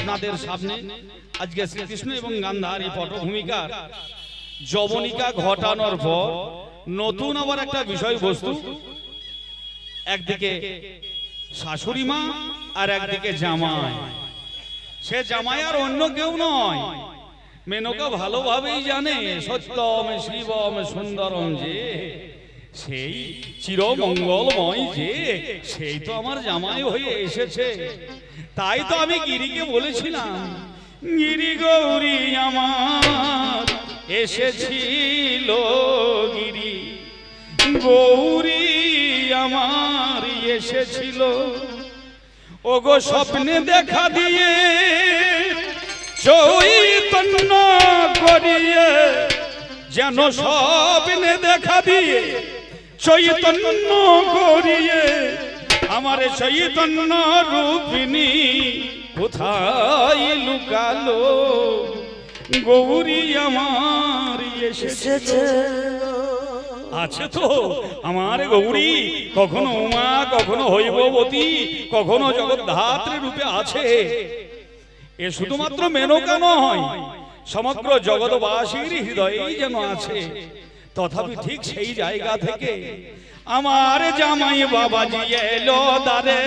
আপনাদের সামনে আজকে শ্রীকৃষ্ণ এবং গান্ধার এই পটভূমিকার যবনিকা ঘটানোর পর নতুন আবার একটা বিষয়বস্তু। একদিকে শাশুড়ি মা আর একদিকে জামাই। সে জামাই আর অন্য কেউ নয়। মেনকা ভালোভাবেই জানে সত্যম শিবম সুন্দরম যে, সেই চিরমঙ্গলময় যে, সেই তো আমার জামাই হয়ে এসেছে। তাই তো আমি গিরিকে বলেছিলাম, গিরি গৌরী আমার, এসেছিল গিরি। গৌরী আমার এসেছিল। ওগো স্বপ্নে দেখা দিয়ে চৈতন্য করিয়ে, যেন স্বপ্নে দেখা দিয়ে চৈতন্য করিয়ে আমার চৈতন্য রূপিণী, কোথায় লুকালো? গৌরী আমার এসেছে। আছে তো আমার গৌরী, কখনো উমা কখনো হৈববতী কখনো জগদ্ধাত্রী রূপে আছে। এ শুধুমাত্র মেনকা নয়, সমগ্র জগৎবাসীর হৃদয়েই যেন আছে। তথাপি ঠিক সেই জায়গা থেকে আমার জামাই বাবাজি এলো দারে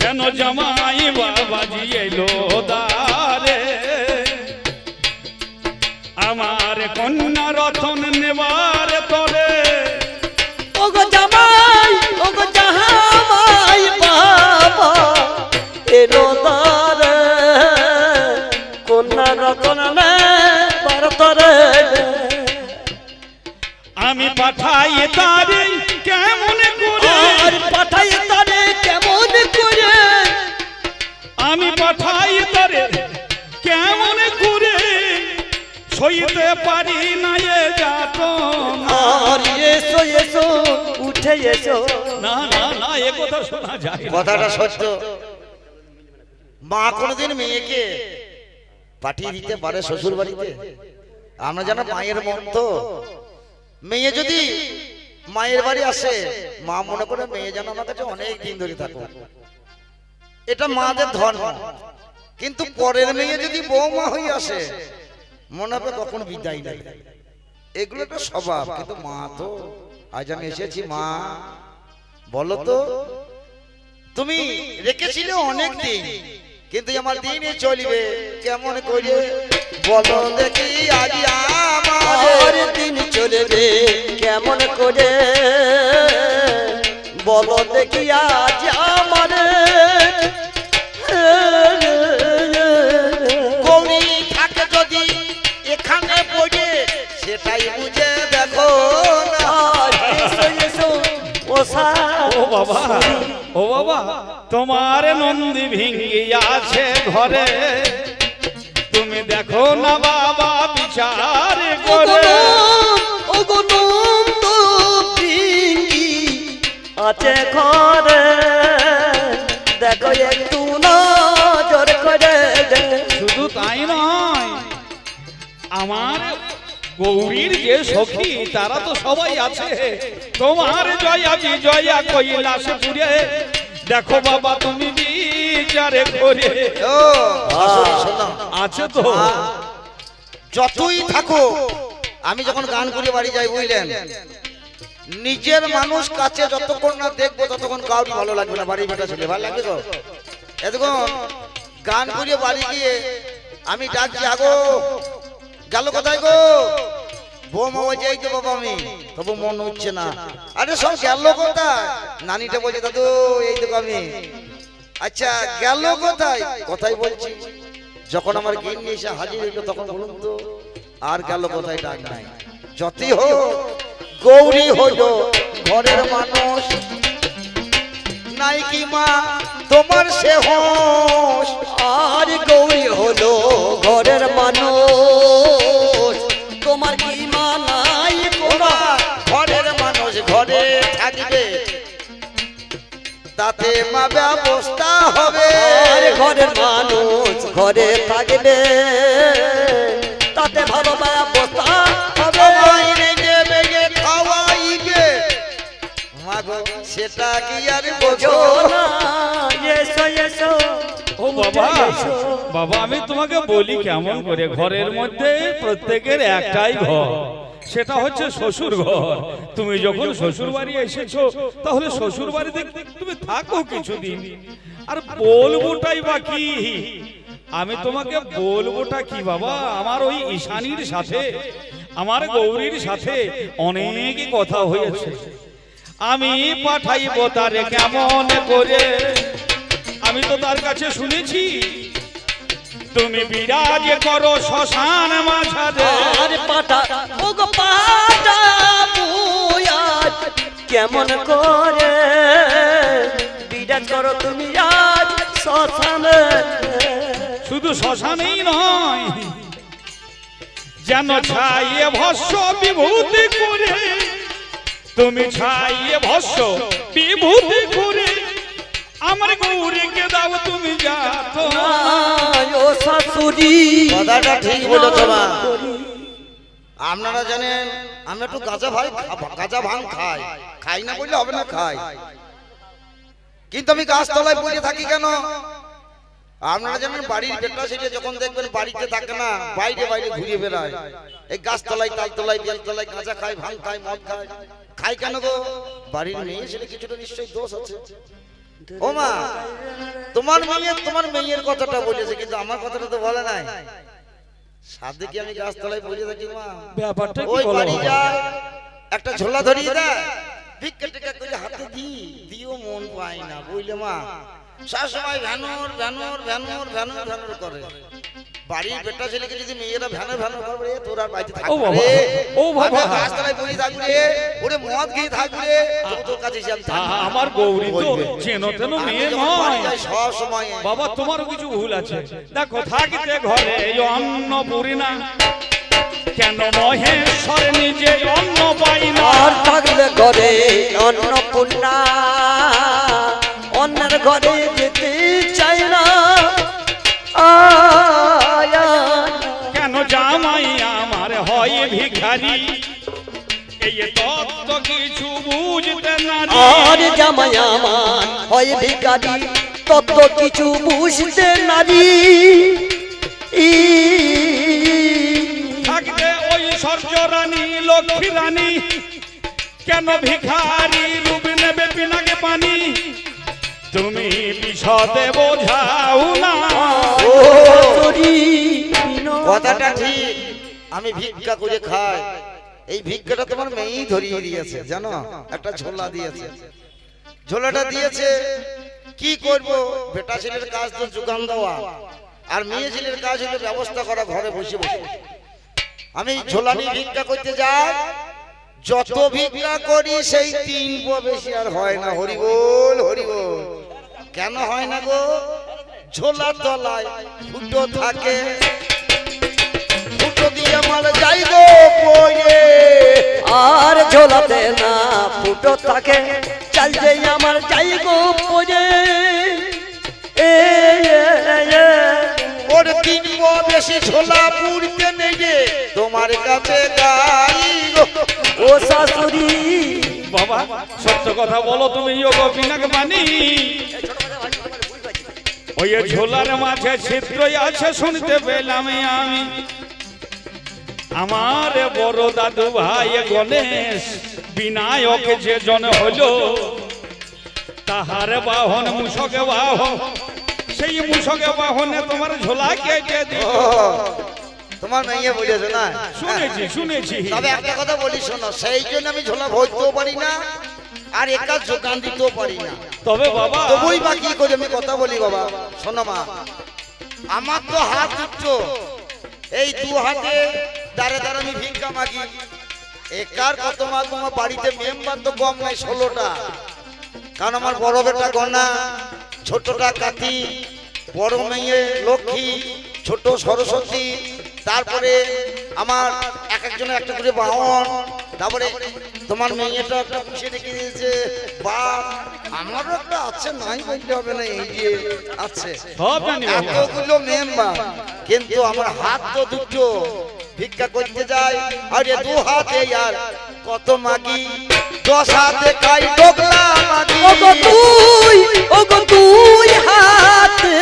যেন জামাই বাবাজি এলো দারে আমার কন্যা রতন নেবার তরে। ওগো জামাই ওগো জামাই বাবা এলো তারে কন্যা রতন পাঠাই তারে কেমন করে? আর পাঠাই তারে কেমন করে? আমি পাঠাই তারে কেমন করে? সইতে পারি না এ যাত আর এসো এসো উঠে এসো। না না না এ কথা শোনা যায় কথাটা সত্য। মা কোনোদিন মেয়েকে পাঠিয়ে দিতে পারে শ্বশুর বাড়িতে আমরা যেন মায়ের মন তো মেয়ে যদি মায়ের বাড়ি আসে মা মনে করে মেয়ে যেন আমার কাছে অনেক দিন ধরে থাকো এটা মাদের ধর্ম। কিন্তু পরের মেয়ে যদি বৌমা হয়ে আসে মনে হবে কখন বিদায় নেই এগুলো একটা স্বভাব। কিন্তু মা তো আজ আমি এসেছি মা। বলো তো তুমি রেখেছিলে অনেক দিন কিন্তু আমার দিনে চলিবে। কেমন করে বলো দেখি আজ আর আমার দিন চলে রে কেমন করে? বলো দেখি আজ আমারে। গৌরী থাকে যদি এখানে পড়ে সেটাই বুঝে দেখো ও বাবা ও বাবা তোমার নন্দী ভিঙ্গি আছে ঘরে। তুমি দেখো না বাবা বিচার করে। আছে ঘরে। দেখো একটু নজর করে শুধু তাই নয় আমার গৌরীর যে সখী তারা তো সবাই আছে। তোমার জয়া বিজয়া কৈলাস পুরে দেখো বাবা তুমি বিচারে করে। ও আছে তো। যতই থাকো আমি যখন গান করে বাড়ি যাই বুঝলেন? নিজের মানুষ কাছে যতক্ষণ না দেখব ততক্ষণ কাউরি ভালো লাগবে না বাড়ি বেটা ছেলে ভালো লাগবে তো? এতক্ষণ গান করে বাড়ি গিয়ে আমি ডাকছি আগো গেল কোথায় গো? বৌমা বলছে এই তো বাবা আমি তবু মন হচ্ছে না। আরে সব গেল কোথায়? নানিটা বলছে দাদু এই তো আমি। আচ্ছা গেল কোথায়? কথাই বলছি। যখন আমার গিন্নি এসে হাজির হইল তখন বলুন তো আর গেল কোথায় ডাক নাই। যতই হোক গৌরী হইল ঘরের মানুষ। নাই কি মা তোমার সে হোস আর গৌরী হলো ঘরের মানুষ। তোমার কি মানাই ওরা ঘরের মানুষ ঘরে থাকবে। তাতে মা ব্যবস্থা ঘরে থাকবে। তাতে ভালো হবে বাইরে খাওয়াইবে। মাগো সেটা কি আর বোঝো না। এসো এসো এসো ও বাবা বাবা আমি তোমাকে বলি কেমন করে ঘরের মধ্যে প্রত্যেকের একটাই ঘর সেটা হচ্ছে শ্বশুর ঘর তুমি যখন শ্বশুর বাড়ি এসেছ তাহলে শ্বশুর বাড়িতে তুমি থাকো কিছুদিন। আর বলবোটাই বা কি? আমি তোমাকে বলবোটা কি বাবা? আমার ওই ঈশানীর সাথে আমার গৌরীর সাথে অনেক কথা হয়েছে। আমি পাঠাইব তারে কেমন করে? আমি তো তার কাছে শুনেছি। তুমি বিরাজ করো শ্মশান মাঝারে। ও গো বুয়াজ কেমন করে? বিরাজ করো তুমি আজ শ্মশানে। শুধু শ্মশানেই নয় যেন ছাইয়ে ভস্য বিভূতি করে তুমি ছাইয়ে ভস্য বিভূতি করে আমার গৌরীকে দাও তুমি যা ও শাশুড়ি কথাটা ঠিক বলেছ মা। আপনারা জানেন আমি একটু গাঁজা ভাই গাঁজা ভাঙ খাই। খাই না বললে হবে না খাই। কিন্তু আমি গাছতলায় পড়ে থাকি কেন? আপনারা জানেন বাড়ির বেটা সেটা যখন দেখবেন বাড়িতে থাকে না বাইরে বাইরে ঘুরে বেড়ায়। এই গাছতলায় তালতলায় বেলতলায় গাঁজা খায় ভাঙ খায় মদ খায়। খাই কেন গো? বাড়ির মেয়ে ছেলে কিছুটা নিশ্চয়ই দোষ আছে। ও মা তোমার মেয়ে তোমার মেয়ের কথাটা বলেছে কিন্তু আমার কথাটা তো বলে নাই। সাথে কি আমি গাছতলায় বসে থাকি মা? ব্যাপারটা ওই বলো? বাড়ি যায় একটা ঝোলা ধরিয়ে দেয়। ভিক্ষা টিকা করে হাতে দি দিও মন পায় না বুঝলে মা? সব সময় ভ্যানোর ভ্যানোর ভ্যানোর ভ্যানোর ভ্যানোর করে। বাড়ির বেটা ছেলেকে যদি মেয়েরা ভ্যানোর করবে তোর আর বাড়িতে ও থাকবে রে। ও বাবা। গাছতলায় বসে থাকবে রে, ওরে মদ খেয়ে থাকবে তোর কাছে আমার গৌরী তো চেনো তেন মেয়ে নয়। সব সময়। বাবা তোমারও কিছু ভুল আছে। দেখো থাকিতে ঘরে এই অন্ন পুরি না কেন মহেশ্বর নিজে অন্ন পাই না আর থাকলে ঘরে অন্নপূর্ণা। অন্যের ঘরে যেতে চাই না। কেন জামাই আমার হয় ভিখারি? এই তত্ত্ব কিছু বুঝতে না আর জামাই আমার হয় ভিকারি তত কিছু বুঝতে নারী। থাকতে ওই সর্য রানী লক্ষ্মী রানী কেন ভিখারি রূপ নেবে পিনাকে পানি? তুমি বিশদে বোঝাও না। কথাটা ঠিক। আমি ভিক্ষা করে খাই। এই ভিক্ষাটা তোমার মেয়েই ধরিয়ে দিয়েছে জানো? একটা ঝোলা দিয়েছে। ঝোলাটা দিয়েছে কি করব? বেটা ছেলের কাজ তো যোগান দেওয়া। আর মেয়ে ছেলের কাজ হলো ব্যবস্থা করা ঘরে বসে বসে। আমি ঝোলা নিয়ে ভিক্ষা করতে যাই। যত ভিক্ষা করি সেই তিন বেশি আর হয় না। হরিবোল হরিবোল। কেন হয় না গো? ঝোলা তলায় ফুটো থাকে। ফুটো দিয়ে আমার যাই গো পয়ে আর ঝোলাতে না ফুটো থাকে। চাল যে আমার যাই গো পরে এ এ, এ। ওর তিন বেশি ঝোলা পুড়তে নেই রে। তোমার কাছে গাই গো। ও শাশুড়ি। বাবা সত্য কথা বলো তুমি যোগ পিনাকে পানি ওই ঝোলার মাঝে ছিদ্র আছে শুনতে পেলাম আমি। আমার বড় দাদু ভাই গণেশ বিনায়ক যে জন হলো তাহার বাহন মুসকে বাহন সেই মুসকে বাহনে তোমার ঝোলা কেটে দিল। তোমার মেয়ে বলেছ না? শুনেছি শুনেছি। তবে একটা কথা বলি শোনো সেই জন্য আমি ঝোলা ভরতেও পারি না। আর একা যোগান দিতেও পারি না। তবে বাবা তবুই বা কি করে আমি কথা বলি বাবা? শোনো মা আমার তো হাত দুটো এই দু হাতে দাঁড়ে দাঁড়ে আমি ভিক্ষা মাগি। একার কত মাগবো আমার বাড়িতে মেম্বার তো কম নাই ষোলোটা। কারণ আমার বড় বেটা গনা ছোটটা কাতি বড় মেয়ে লক্ষ্মী ছোট সরস্বতী তারপরে আমার এক একজনের একটা করে বাহন তারপরে তোমার মেয়েটা একটা পুষে রেখে দিয়েছে। বাপ আমারও একটা আছে নাই বলতে হবে না এই যে আছে। এতগুলো মেম্বার কিন্তু আমার হাত তো দুটো। ভিক্ষা করতে যায় আর এ দু হাতে আর কত মাগি? দশা দেখাই ডোকলা মাগি। ওগো তুই ওগো তুই হাতে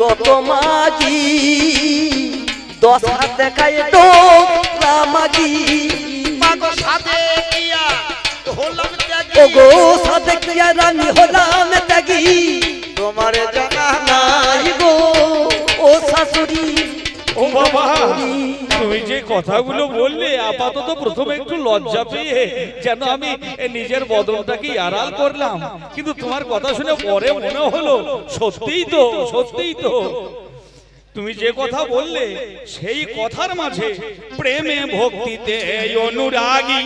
কত মাগি? দশ হাত দেখায় ডোকলা মাগি। মাগো সাথে দিয়া হলাম ত্যাগী। ওগো সাথে কিয়া রানী হলাম ত্যাগী। তোমারে জানা নাই গো ও শাশুড়ি ও বাবা তুমি যে কথাগুলো বললে আপাতত প্রথমে একটু লজ্জা পেয়ে যেন আমি নিজের বদনটাকে আড়াল করলাম। কিন্তু তোমার কথা শুনে পরে মনে হলো সত্যিই তো সত্যিই তো। তুমি যে কথা বললে সেই কথার মাঝে প্রেমে ভক্তিতে অনুরাগী।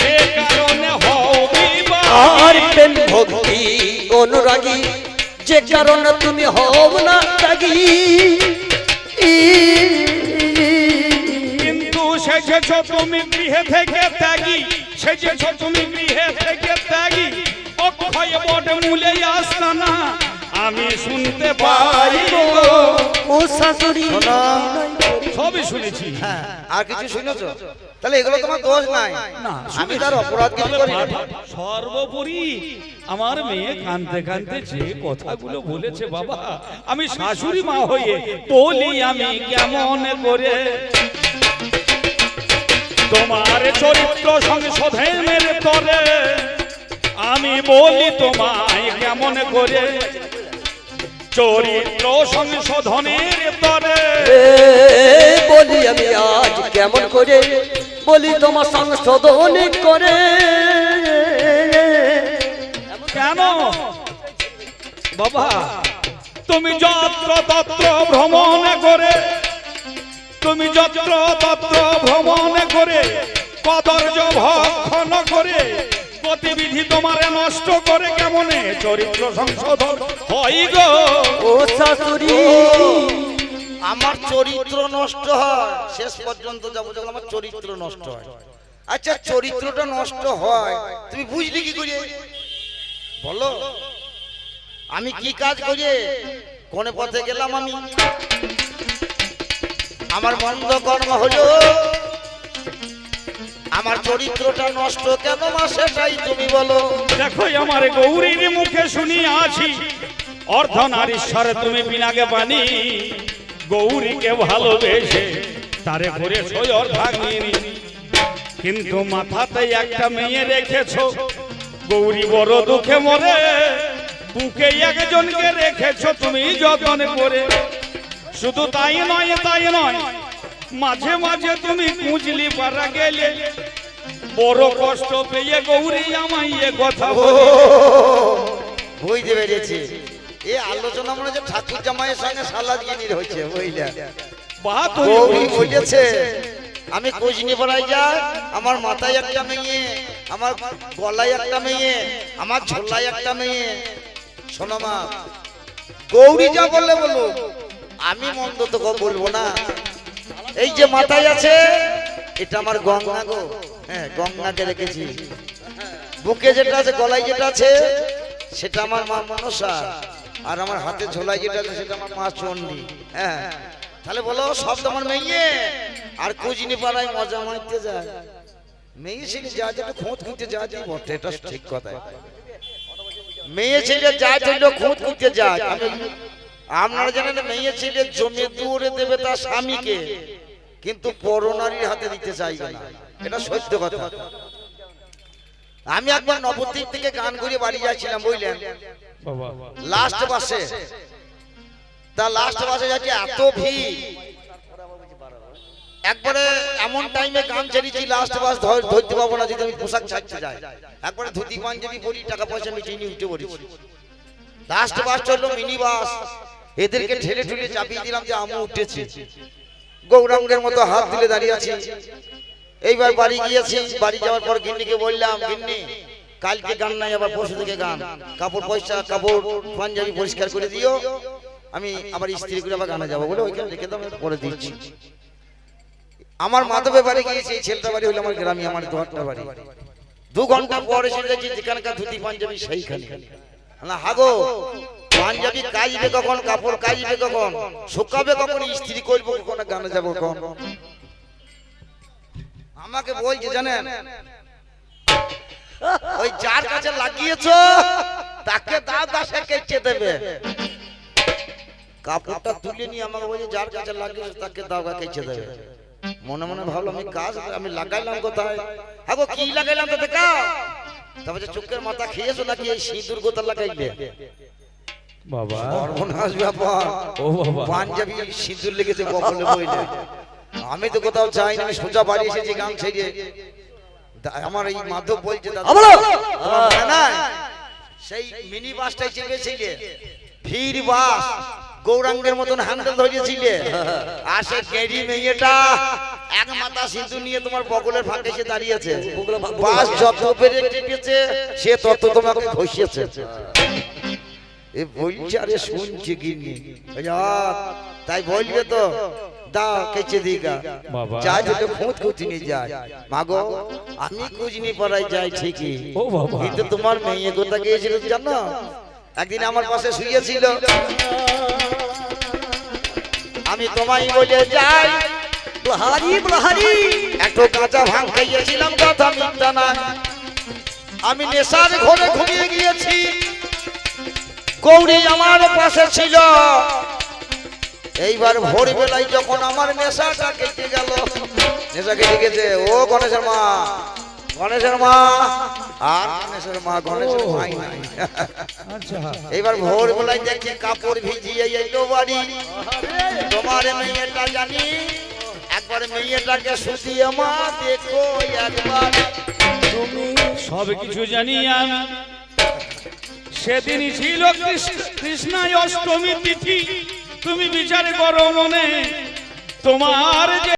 যে কারণে হও আর প্রেম ভক্তি অনুরাগী। যে কারণে তুমি হও না ত্যাগী। কিন্তু সেজেছ তুমি গৃহে থেকে ত্যাগী। সেজেছ তুমি গৃহে থেকে ত্যাগী। অক্ষয় বটে মূলে আসতা না আমি শুনতে পাই। ও শাশুড়ি। সবই শুনেছি। হ্যাঁ, আর কিছু শুনেছো? তাহলে এগুলো তোমার দোষ নাই। আমি তার অপরাধ কিছু করি। সর্বোপরি আমার মেয়ে কানতে কানতে যে কথাগুলো বলেছে বাবা আমি শাশুড়ি মা হয়ে বলি আমি কেমন করে? তোমার চরিত্র সংশোধনের তরে আমি বলি তোমায় কেমন করে? চরিত্র সংশোধনের তরে। বলি আমি আজ কেমন করে? বলি তোমার সংশোধন করে। কেন? বাবা তুমি যত্র তত্র ভ্রমণ করে তুমি যত্র তত্র ভ্রমণ করে কদর্য ভক্ষণ করে গতিবিধি তোমারে নষ্ট করে কেমনে? চরিত্র সংশোধন হয় গো। ও শাশুড়ি, আমার চরিত্র নষ্ট হয়। শেষ পর্যন্ত যাব যখন আমার চরিত্র নষ্ট হয়। আচ্ছা চরিত্রটা নষ্ট হয়, তুমি বুঝলি কি করে? বলো, আমি কি কাজ করি? কোনে পথে গেলাম আমি? আমার মন্দ কর্ম হলো আমার চরিত্রটা নষ্ট কেন মা সেটাই তুমি বলো? দেখো আমার গৌরীর মুখে শুনি আছি। অর্ধ নারীশ্বরে তুমি বিনাকে পানি গৌরীকে ভালোবেসে তারে করে সয়র ভাঙিনি কিন্তু মাথাতে একটা মেয়ে রেখেছো। গৌরী বড় দুঃখে মরে। বুকে একজনকে রেখেছো তুমি যতন করে। শুধু তাই নয় তাই নয় মাঝে মাঝে তুমি কুঁজলি পাড়া গেলে। বড় কষ্ট পেয়ে গৌরী আমায় এ কথা বুঝতে পেরেছি। এ আলোচনা মনে হচ্ছে ঠাকুর জামাইয়ের সঙ্গে সালাদ গিনির হয়েছে বুঝলে? বা তুমি বলেছে আমি কোজনি পাড়ায় যাই আমার মাথায় একটা মেয়ে আমার গলায় একটা মেয়ে আমার ঝোলায় একটা মেয়ে। শোনো মা গৌরী যা বললে বলো আমি মন্দ তো বলব না। এই যে মাথায় আছে, এটা আমার গঙ্গা গো। হ্যাঁ গঙ্গাকে রেখেছি। বুকে যেটা আছে, গলায় যেটা আছে, সেটা আমার মা মনসা। আর আমার হাতে ঝোলায় যেটা আছে, সেটা আমার মা চণ্ডী। হ্যাঁ তাহলে বলো সব তো আমার মেয়ে আর কুজিনি পাড়ায় মজা মারতে যায়। মেয়ে ছেলে যা যেটা খোঁজ খুঁজতে যা যাই বটে, এটা ঠিক কথা মেয়ে ছেলে যা চলল খোঁজ খুঁজতে যায়, আমি আপনারা জানেন মেয়ে ছেলে জমি দূরে দেবে তার স্বামীকে কিন্তু পরনারীর হাতে দিতে চাইবে না। এটা সত্য কথা। আমি একবার নবদ্বীপ থেকে গান করে বাড়ি যাচ্ছিলাম বুঝলেন? লাস্ট বাসে তা লাস্ট বাসে যাচ্ছে এত ভিড়। একবারে এমন টাইমে গান ছেড়েছি লাস্ট বাস ধর- ধরতে পারব না যদি আমি পোশাক ছাড়তে যাই। একবারে ধুতি পাঞ্জাবি পরি টাকা পয়সা মিটিয়ে নিয়ে উঠে পড়েছি। লাস্ট বাস চলল মিনি বাস এদেরকে ঠেলে ঠেলে চাপিয়ে দিলাম যে আমু উঠেছি। গৌরাঙ্গের মতো হাত দিলে দাঁড়িয়ে আছি। এইবার বাড়ি গিয়েছি বাড়ি যাওয়ার পর গিন্নিকে বললাম গিন্নি কালকে গান নাই আবার পরশু থেকে গান। কাপড় পয়সা কাপড় পাঞ্জাবি পরিষ্কার করে দিও। আমি আবার স্ত্রী করে আবার গানে যাব বলে ওইখানে রেখে দাও আমি পরে দিচ্ছি। আমার মাধবে বাড়ি গিয়েছি এই ছেলেটা বাড়ি হলো আমার গ্রামে আমার দোয়ারটা বাড়ি। দু ঘণ্টা পরে এসে যেখানকার ধুতি পাঞ্জাবি সেইখানে। হাগো পাঞ্জাবি কাজবে কখন, কাপড় কাজবে কখন, শুকাবে কখন স্ত্রী করব কখন গানে যাব কখন? আমাকে বলছে জানেন, ওই যার কাছে লাগিয়েছো, তাকে দাও, দাসে কেচে দেবে। কাপড়টা তুলে নিয়ে আমাকে বলছে, যার কাছে লাগিয়েছো, তাকে গা কেচে দেবে। মনে মনে ভাবলাম আমি কাজ, আমি লাগাইলাম কোথায়? হ্যাঁ কি লাগাইলাম তো দেখাও তারপরে চোখের মাথা খেয়েছো নাকি, এই সিঁদুর গোতা লাগাইলে? বাবা। সর্বনাশ ব্যাপার। ও বাবা। পাঞ্জাবি সিঁদুর লেগেছে বকলে বইলে। আমি তো কোথাও চাই না আমি সোজা বাড়ি এসেছি গান ছেড়ে। আমার এই মাধব বলছে দাদা আমলো তোমার নাই? সেই মিনি বাসটাই চেপেছিলে ভিড় বাস গৌরাঙ্গের মতন হ্যান্ডেল ধরেছিলে আর সে কেডি মেয়েটা এক মাথা সিঁদুর নিয়ে তোমার বগলের ফাঁকে এসে দাঁড়িয়েছে। বাস যত পেরে চেপেছে সে তত তোমাকে ঘষিয়েছে এ বলছে আরে শুনছি গিন্নি। বলছে, তাই বলবে তো দাও কেচে দিগা বাবা। যা যেটা খুঁত খুঁত যায়। মাগো আমি পাড়ায় যাই ঠিকই। ও বাবা। কিন্তু তোমার মেয়ে কোথা গিয়েছিল জানো? একদিন আমার পাশে শুয়েছিল। আমি তোমায় বলে যাই প্রহারি প্রহারি। একটু কাঁচা ভাঙ খাইয়েছিলাম কথা মিথ্যা না আমি নেশার ঘরে ঘুমিয়ে গিয়েছি। গৌরী আমার পাশে ছিল। এইবার ভোর ভোরবেলায় যখন আমার নেশাটা কেটে গেল নেশা কেটে গেছে ও গণেশের মা গণেশের মা আর গণেশের মা গণেশের ভাই নাই। আচ্ছা। এইবার ভোরবেলায় দেখছি কাপড় ভিজিয়ে এলো বাড়ি। তোমার মেয়েটা জানি একবার মেয়েটাকে শুধিয়ে মা দেখো একবার। তুমি সব কিছু জানি আমি। সেদিনই ছিল কৃষ্ণ- কৃষ্ণায় অষ্টমী তিথি। তুমি বিচার করো মনে। তোমার যে